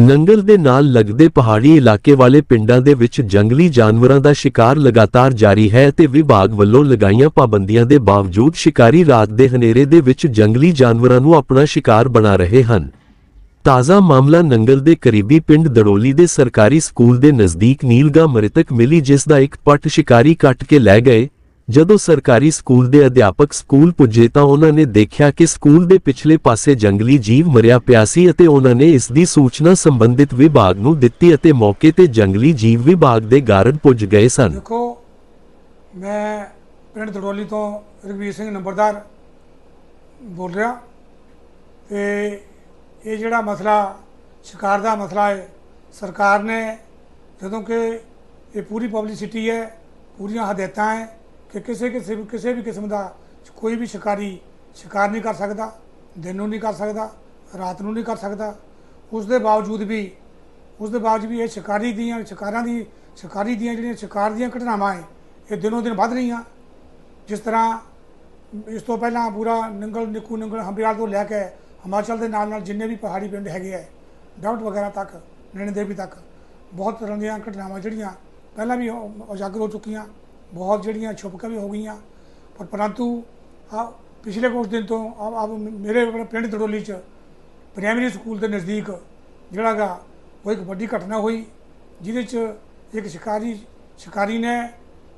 ਨੰਗਲ ਦੇ ਨਾਲ ਲੱਗਦੇ ਪਹਾੜੀ ਇਲਾਕੇ ਵਾਲੇ ਪਿੰਡਾਂ ਦੇ ਵਿੱਚ ਜੰਗਲੀ ਜਾਨਵਰਾਂ ਦਾ ਸ਼ਿਕਾਰ ਲਗਾਤਾਰ ਜਾਰੀ ਹੈ ਤੇ ਵਿਭਾਗ ਵੱਲੋਂ ਲਗਾਈਆਂ ਪਾਬੰਦੀਆਂ ਦੇ ਬਾਵਜੂਦ ਸ਼ਿਕਾਰੀ ਰਾਤ ਦੇ ਹਨੇਰੇ ਦੇ ਵਿੱਚ ਜੰਗਲੀ ਜਾਨਵਰਾਂ ਨੂੰ ਆਪਣਾ ਸ਼ਿਕਾਰ ਬਣਾ ਰਹੇ ਹਨ। ਤਾਜ਼ਾ ਮਾਮਲਾ ਨੰਗਲ ਦੇ ਕਰੀਬੀ ਪਿੰਡ ਦੜੋਲੀ ਦੇ ਸਰਕਾਰੀ ਸਕੂਲ ਦੇ ਨਜ਼ਦੀਕ ਨੀਲਗਾ ਮ੍ਰਿਤਕ ਮਿਲੀ ਜਿਸ ਦਾ ਇੱਕ ਪੱਟ ਸ਼ਿਕਾਰੀ ਕੱਟ ਕੇ ਲੈ ਗਏ ਜਦੋਂ ਸਰਕਾਰੀ ਸਕੂਲ ਦੇ ਅਧਿਆਪਕ ਸਕੂਲ ਪੁੱਜੇ ਤਾਂ ਉਹਨਾਂ ਨੇ ਦੇਖਿਆ ਕਿ ਸਕੂਲ ਦੇ ਪਿਛਲੇ ਪਾਸੇ ਜੰਗਲੀ ਜੀਵ ਮਰਿਆ ਪਿਆ ਸੀ ਅਤੇ ਉਹਨਾਂ ਨੇ ਇਸ ਦੀ ਸੂਚਨਾ ਸੰਬੰਧਿਤ ਵਿਭਾਗ ਨੂੰ ਦਿੱਤੀ ਅਤੇ ਮੌਕੇ ਤੇ ਜੰਗਲੀ ਜੀਵ ਵਿਭਾਗ ਦੇ ਗਾਰਡ ਪੁੱਜ ਗਏ ਸਨ। ਦੇਖੋ, ਮੈਂ ਪਿੰਡ ਦੜੋਲੀ ਤੋਂ ਰਘਵੀਰ ਸਿੰਘ ਨੰਬਰਦਾਰ ਬੋਲ ਰਿਹਾ ਤੇ ਇਹ ਜਿਹੜਾ ਮਸਲਾ, ਸ਼ਿਕਾਰ ਦਾ ਮਸਲਾ ਹੈ, ਸਰਕਾਰ ਨੇ ਜਦੋਂ ਕਿ ਇਹ ਪੂਰੀ ਪਬਲਿਸਿਟੀ ਹੈ, ਪੂਰੀਆਂ ਹਦਾਇਤਾਂ ਹੈ ਕਿ ਕਿਸੇ ਕਿਸੇ ਕਿਸੇ ਵੀ ਕਿਸਮ ਦਾ ਕੋਈ ਵੀ ਸ਼ਿਕਾਰੀ ਸ਼ਿਕਾਰ ਨਹੀਂ ਕਰ ਸਕਦਾ, ਦਿਨ ਨੂੰ ਨਹੀਂ ਕਰ ਸਕਦਾ, ਰਾਤ ਨੂੰ ਨਹੀਂ ਕਰ ਸਕਦਾ। ਉਸ ਦੇ ਬਾਵਜੂਦ ਵੀ, ਉਸ ਦੇ ਬਾਵਜੂਦ ਵੀ ਇਹ ਸ਼ਿਕਾਰੀ ਦੀਆਂ, ਸ਼ਿਕਾਰਾਂ ਦੀ ਸ਼ਿਕਾਰੀ ਦੀਆਂ ਜਿਹੜੀਆਂ ਸ਼ਿਕਾਰ ਦੀਆਂ ਘਟਨਾਵਾਂ ਹੈ, ਇਹ ਦਿਨੋਂ ਦਿਨ ਵੱਧ ਰਹੀਆਂ। ਜਿਸ ਤਰ੍ਹਾਂ ਇਸ ਤੋਂ ਪਹਿਲਾਂ ਪੂਰਾ ਨੰਗਲ ਨਿੱਕੂ ਨੰਗਲ ਹੰਬਿਆਲ ਤੋਂ ਲੈ ਕੇ ਹਿਮਾਚਲ ਦੇ ਨਾਲ ਨਾਲ ਜਿੰਨੇ ਵੀ ਪਹਾੜੀ ਪਿੰਡ ਹੈਗੇ ਆ ਡਾਊਟ ਵਗੈਰਾ ਤੱਕ ਨੈਣਾ ਦੇਵੀ ਤੱਕ, ਬਹੁਤ ਤਰ੍ਹਾਂ ਦੀਆਂ ਘਟਨਾਵਾਂ ਜਿਹੜੀਆਂ ਪਹਿਲਾਂ ਵੀ ਉਜਾਗਰ ਹੋ ਚੁੱਕੀਆਂ। ਬਹੁਤ ਜਿਹੜੀਆਂ ਛੁਪ ਵੀ ਹੋ ਗਈਆਂ। ਪਰ ਪਰੰਤੂ ਆ ਪਿਛਲੇ ਕੁਝ ਦਿਨ ਤੋਂ ਆ ਮੇਰੇ ਪਿੰਡ ਦੜੋਲੀ ਚ ਪ੍ਰਾਇਮਰੀ ਸਕੂਲ ਦੇ ਨਜ਼ਦੀਕ ਜਿਹੜਾ ਗਾ ਉਹ ਇੱਕ ਵੱਡੀ ਘਟਨਾ ਹੋਈ, ਜਿਹਦੇ ਚ ਇੱਕ ਸ਼ਿਕਾਰੀ ਸ਼ਿਕਾਰੀ ਨੇ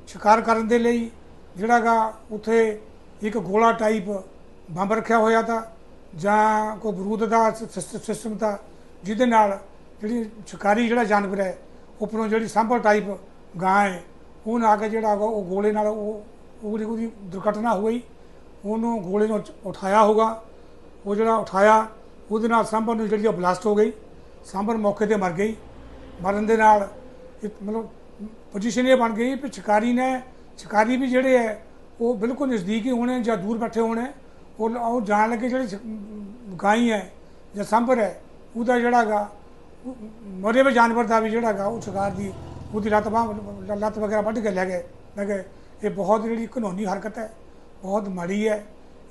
ਸ਼ਿਕਾਰ ਕਰਨ ਦੇ ਲਈ ਜਿਹੜਾ ਗਾ ਉੱਥੇ ਇੱਕ ਗੋਲਾ ਟਾਈਪ ਬੰਬ ਰੱਖਿਆ ਹੋਇਆ ਤਾਂ ਜਾਂ ਕੋਈ ਬਰੂਦ ਦਾ ਸਿਸਟਮ ਤਾਂ ਜਿਹਦੇ ਨਾਲ ਜਿਹੜੀ ਸ਼ਿਕਾਰੀ ਜਿਹੜਾ ਜਾਨਵਰ ਹੈ ਉੱਪਰੋਂ ਜਿਹੜੀ ਸਾਂਭਰ ਟਾਈਪ ਗਾਂ ਹੈ ਉਹ ਆ ਕੇ ਜਿਹੜਾ ਹੈਗਾ, ਉਹ ਗੋਲੇ ਨਾਲ ਉਹ ਉਹਦੀ ਉਹਦੀ ਦੁਰਘਟਨਾ ਹੋਈ ਉਹਨੂੰ ਗੋਲੇ ਨੂੰ ਉਠਾਇਆ ਹੋਗਾ ਉਹ ਜਿਹੜਾ ਉਠਾਇਆ, ਉਹਦੇ ਨਾਲ ਸਾਂਭਰ ਨੂੰ ਜਿਹੜੀ ਬਲਾਸਟ ਹੋ ਗਈ। ਸਾਂਭਰ ਮੌਕੇ ਤੇ ਮਰ ਗਈ। ਮਰਨ ਦੇ ਨਾਲ ਮਤਲਬ ਪੋਜੀਸ਼ਨ ਇਹ ਬਣ ਗਈ ਕਿ ਸ਼ਿਕਾਰੀ ਨੇ, ਸ਼ਿਕਾਰੀ ਵੀ ਜਿਹੜੇ ਹੈ, ਉਹ ਬਿਲਕੁਲ ਨਜ਼ਦੀਕ ਹੀ ਹੋਣੇ ਜਾਂ ਦੂਰ ਬੈਠੇ ਹੋਣੇ। ਉਹ ਉਹ ਜਾਣ ਲੱਗੇ ਜਿਹੜੇ ਸ਼- ਗਾਈ ਹੈ ਜਾਂ ਸਾਂਭਰ ਹੈ, ਉਹਦਾ ਜਿਹੜਾ ਗਾ ਮਰੇ ਹੋਏ ਜਾਨਵਰ ਦਾ ਵੀ ਜਿਹੜਾ ਗਾ ਉਹ ਸ਼ਿਕਾਰ ਦੀ ਉਹਦੀ ਲੱਤ ਬਾਂਹ ਲੱਤ ਵਗੈਰਾ ਵੱਢ ਕੇ ਲੈ ਗਏ। ਲੈ ਗਏ ਇਹ ਬਹੁਤ ਜਿਹੜੀ ਕਾਨੂੰਨੀ ਹਰਕਤ ਹੈ ਬਹੁਤ ਮਾੜੀ ਹੈ।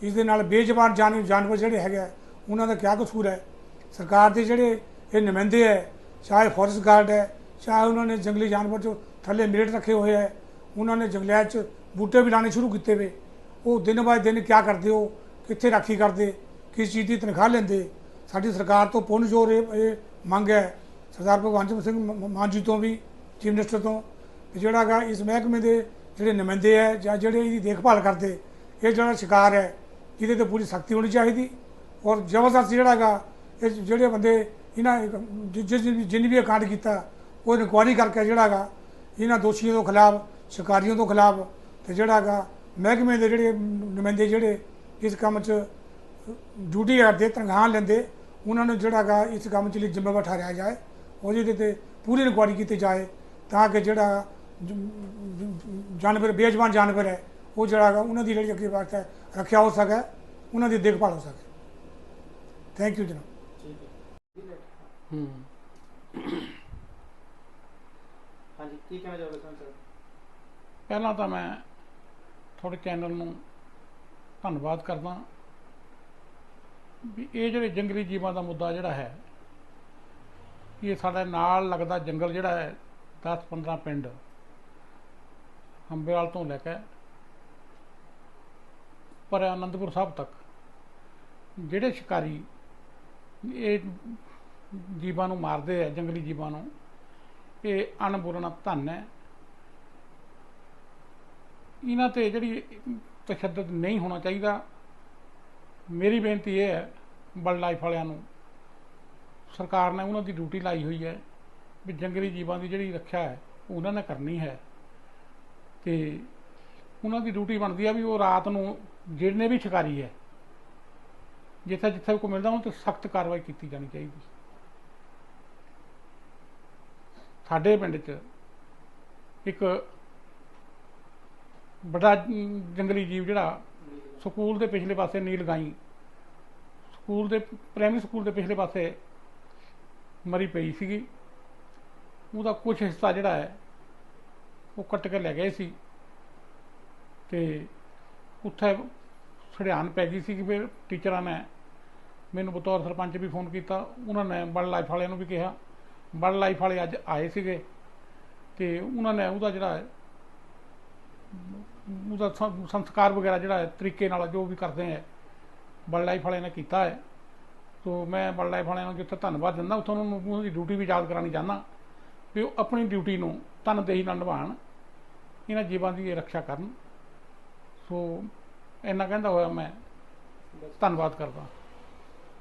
ਇਸ ਦੇ ਨਾਲ ਬੇਜ਼ਬਾਨ ਜਾਨ ਜਾਨਵਰ ਜਿਹੜੇ ਹੈਗੇ ਆ, ਉਹਨਾਂ ਦਾ ਕਿਆ ਕਸੂਰ ਹੈ? ਸਰਕਾਰ ਦੇ ਜਿਹੜੇ ਇਹ ਨੁਮਾਇੰਦੇ ਹੈ ਚਾਹੇ ਫੋਰੈਸਟ ਗਾਰਡ ਹੈ ਚਾਹੇ ਉਹਨਾਂ ਨੇ ਜੰਗਲੀ ਜਾਨਵਰ ਜੋ ਥੱਲੇ ਮਿਲਟ ਰੱਖੇ ਹੋਏ ਹੈ ਉਹਨਾਂ ਨੇ ਜੰਗਲਿਆਂ 'ਚ ਬੂਟੇ ਵੀ ਲਾਣੇ ਸ਼ੁਰੂ ਕੀਤੇ ਵੇ। ਉਹ ਦਿਨ ਬਾਅਦ ਦਿਨ ਕਿਆ ਕਰਦੇ ਹੋ? ਕਿੱਥੇ ਰਾਖੀ ਕਰਦੇ? ਕਿਸ ਚੀਜ਼ ਦੀ ਤਨਖਾਹ ਲੈਂਦੇ? ਸਾਡੀ ਸਰਕਾਰ ਤੋਂ ਪੁੰਨ ਜੋਰ ਇਹ ਮੰਗ ਹੈ। ਸਰਦਾਰ ਭਗਵੰਤ ਸਿੰਘ ਮਾਨ ਜੀ ਤੋਂ ਵੀ ਚੀਫ ਮਿਨਿਸਟਰ ਤੋਂ ਕਿ ਜਿਹੜਾ ਗਾ ਇਸ ਮਹਿਕਮੇ ਦੇ ਜਿਹੜੇ ਨੁਮਾਇੰਦੇ ਹੈ ਜਾਂ ਜਿਹੜੇ ਇਹਦੀ ਦੇਖਭਾਲ ਕਰਦੇ, ਇਹ ਜਿਹੜਾ ਸ਼ਿਕਾਰ ਹੈ ਇਹਦੇ ਤੇ ਪੂਰੀ ਸਖਤੀ ਹੋਣੀ ਚਾਹੀਦੀ। ਔਰ ਜ਼ਬਰਦਸਤ ਜਿਹੜਾ ਗਾ, ਇਹ ਜਿਹੜੇ ਬੰਦੇ ਇਹਨਾਂ ਜਿਸ ਨੇ ਵੀ- ਜਿਹਨੇ ਕਾਂਡ ਕੀਤਾ, ਉਹ ਇਨਕੁਆਇਰੀ ਕਰਕੇ ਜਿਹੜਾ ਗਾ, ਇਹਨਾਂ ਦੋਸ਼ੀਆਂ ਤੋਂ ਖਿਲਾਫ, ਸ਼ਿਕਾਰੀਆਂ ਤੋਂ ਖਿਲਾਫ ਤੇ ਜਿਹੜਾ ਗਾ, ਮਹਿਕਮੇ ਦੇ ਜਿਹੜੇ ਨੁਮਾਇੰਦੇ ਜਿਹੜੇ ਇਸ ਕੰਮ 'ਚ ਡਿਊਟੀ ਕਰਦੇ, ਤਨਖਾਹ ਲੈਂਦੇ, ਉਹਨਾਂ ਨੂੰ ਜਿਹੜਾ ਗਾ ਇਸ ਕੰਮ 'ਚ ਲਈ ਜ਼ਿੰਮੇਵਾਰ ਠਹਿਰਾਇਆ ਜਾਏ ਉਹਦੇ ਤੇ ਪੂਰੀ ਇਨਕੁਆਇਰੀ ਕੀਤੀ ਜਾਏ। ਤਾਂ ਕਿ ਜਿਹੜਾ ਜਾਨਵਰ ਬੇਜ਼ਬਾਨ ਜਾਨਵਰ ਹੈ ਉਹ ਜਿਹੜਾ ਗਾ ਉਹਨਾਂ ਦੀ ਜਿਹੜੀ ਅੱਗੇ ਬਾਤ ਹੈ ਰੱਖਿਆ ਹੋ ਸਕੇ ਉਹਨਾਂ ਦੀ ਦੇਖਭਾਲ ਹੋ ਸਕੇ। ਥੈਂਕ ਯੂ ਜਨਾਬ। ਹੂੰ। ਹਾਂਜੀ ਕੀ ਕਹਿਣਾ ਚਾਹੋਗੇ ਸਰ? ਪਹਿਲਾਂ ਤਾਂ ਮੈਂ ਤੁਹਾਡੇ ਚੈਨਲ ਨੂੰ ਧੰਨਵਾਦ ਕਰਦਾ ਵੀ ਇਹ ਜਿਹੜੇ ਜੰਗਲੀ ਜੀਵਾਂ ਦਾ ਮੁੱਦਾ ਜਿਹੜਾ ਹੈ ਇਹ ਸਾਡੇ ਨਾਲ ਲੱਗਦਾ ਜੰਗਲ ਜਿਹੜਾ ਹੈ 10-15 ਪਿੰਡ ਹੰਬੇਵਾਲ ਤੋਂ ਲੈ ਕੇ ਪਰ ਆਨੰਦਪੁਰ ਸਾਹਿਬ ਤੱਕ, ਜਿਹੜੇ ਸ਼ਿਕਾਰੀ ਇਹ ਜੀਵਾਂ ਨੂੰ ਮਾਰਦੇ ਆ, ਜੰਗਲੀ ਜੀਵਾਂ ਨੂੰ, ਇਹ ਅਣਬੋਲਣਾ ਧੰਨ ਹੈ। ਇਹਨਾਂ ਤੇ ਜਿਹੜੀ ਤਸ਼ੱਦਦ ਨਹੀਂ ਹੋਣਾ ਚਾਹੀਦਾ, ਮੇਰੀ ਬੇਨਤੀ ਇਹ ਹੈ ਬਲ ਲਾਈਫ ਵਾਲਿਆਂ ਨੂੰ, ਸਰਕਾਰ ਨੇ ਉਹਨਾਂ ਦੀ ਡਿਊਟੀ ਲਾਈ ਹੋਈ ਹੈ। ਵੀ ਜੰਗਲੀ ਜੀਵਾਂ ਦੀ ਜਿਹੜੀ ਰੱਖਿਆ ਹੈ ਉਹਨਾਂ ਨੇ ਕਰਨੀ ਹੈ। ਤੇ ਉਹਨਾਂ ਦੀ ਡਿਊਟੀ ਬਣਦੀ ਆ ਵੀ ਉਹ ਰਾਤ ਨੂੰ ਜਿਹੜੇ ਵੀ ਸ਼ਿਕਾਰੀ ਹੈ, ਜਿੱਥੇ ਜਿੱਥੇ ਕੋਈ ਮਿਲਦਾ ਉਹਨਾਂ ਤੇ ਸਖਤ ਕਾਰਵਾਈ ਕੀਤੀ ਜਾਣੀ ਚਾਹੀਦੀ। ਸਾਡੇ ਪਿੰਡ 'ਚ ਇੱਕ ਬੜਾ ਜੰਗਲੀ ਜੀਵ ਜਿਹੜਾ ਸਕੂਲ ਦੇ ਪਿਛਲੇ ਪਾਸੇ ਨੀਲ ਗਾਈ, ਸਕੂਲ ਦੇ, ਪ੍ਰਾਇਮਰੀ ਸਕੂਲ ਦੇ ਪਿਛਲੇ ਪਾਸੇ ਮਰੀ ਪਈ ਸੀਗੀ। ਉਹਦਾ ਕੁਝ ਹਿੱਸਾ ਜਿਹੜਾ ਹੈ, ਉਹ ਕੱਟ ਕੇ ਲੈ ਗਏ ਸੀ। ਤੇ ਉੱਥੇ ਸੜਿਆਨ ਪੈ ਗਈ ਸੀ ਕਿ ਫਿਰ ਟੀਚਰਾਂ ਨੇ ਮੈਨੂੰ ਬਤੌਰ ਸਰਪੰਚ ਵੀ ਫੋਨ ਕੀਤਾ। ਉਹਨਾਂ ਨੇ ਬਰਡ ਲਾਈਫ ਵਾਲਿਆਂ ਨੂੰ ਵੀ ਕਿਹਾ। ਬਰਡ ਲਾਈਫ ਵਾਲੇ ਅੱਜ ਆਏ ਸੀਗੇ ਤੇ ਉਹਨਾਂ ਨੇ ਉਹਦਾ ਜਿਹੜਾ ਉਹਦਾ ਸੰਸਕਾਰ ਵਗੈਰਾ ਜਿਹੜਾ ਹੈ, ਤਰੀਕੇ ਨਾਲ ਜੋ ਵੀ ਕਰਦੇ ਹੈ ਬਰਡ ਲਾਈਫ ਵਾਲਿਆਂ ਨੇ ਕੀਤਾ ਹੈ। ਸੋ ਮੈਂ ਬਰਡ ਲਾਈਫ ਵਾਲਿਆਂ ਨੂੰ ਜਿੱਥੇ ਧੰਨਵਾਦ ਦਿੰਦਾ, ਉੱਥੋਂ ਉਹਨਾਂ ਨੂੰ ਉਹਦੀ ਡਿਊਟੀ ਵੀ ਯਾਦ ਕਰਾਉਣੀ ਚਾਹੁੰਦਾ। ਵੀ ਉਹ ਆਪਣੀ ਡਿਊਟੀ ਨੂੰ ਤਨਦੇਹੀ ਨਾਲ ਨਿਭਾਉਣ ਇਹਨਾਂ ਜੀਵਾਂ ਦੀ ਰੱਖਿਆ ਕਰਨ। ਸੋ, ਇੰਨਾ ਕਹਿੰਦਾ ਹੋਇਆ ਮੈਂ। ਧੰਨਵਾਦ ਕਰਦਾ।